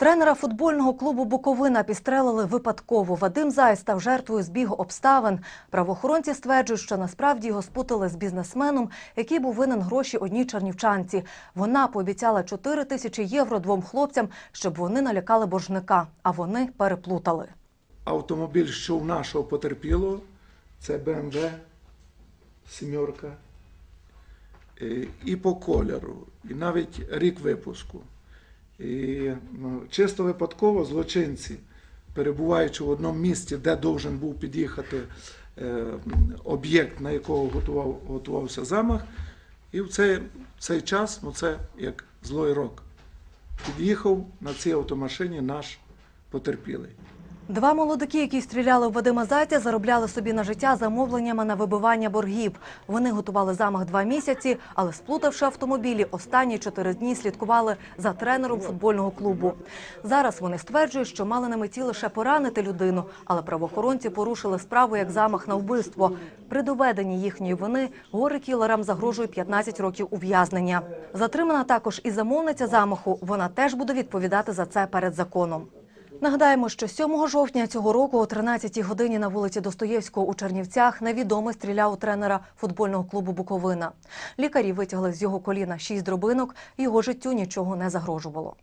Тренера футбольного клубу Буковина підстрелили випадково. Вадим Зай став жертвою збігу обставин. Правоохоронці стверджують, що насправді його спутали з бізнесменом, який був винен гроші одній чернівчанці. Вона пообіцяла 4 тисячі євро двом хлопцям, щоб вони налякали боржника, а вони переплутали. Автомобіль, що у нашого потерпілого, це BMW сімерка. Е, І по кольору, і навіть рік випуску. І ну, чисто випадково злочинці, перебуваючи в одному місці, де должен був під'їхати е, об'єкт, на якого готував, готувався замах, і в цей, цей час, ну це як злой рок, під'їхав на цій автомашині наш потерпілий. Два молодики, які стріляли в Вадима Зайця, заробляли собі на життя замовленнями на вибивання боргів. Вони готували замах два місяці, але сплутавши автомобілі, останні чотири дні слідкували за тренером футбольного клубу. Зараз вони стверджують, що мали на меті лише поранити людину, але правоохоронці порушили справу як замах на вбивство. При доведенні їхньої вини горе кілерам загрожує 15 років ув'язнення. Затримана також і замовниця замаху. Вона теж буде відповідати за це перед законом. Нагадаємо, що 7 жовтня цього року о 13-й годині на вулиці Достоєвського у Чернівцях невідомий стріляв у тренера футбольного клубу Буковина. Лікарі витягли з його коліна шість дробинок, його життю нічого не загрожувало.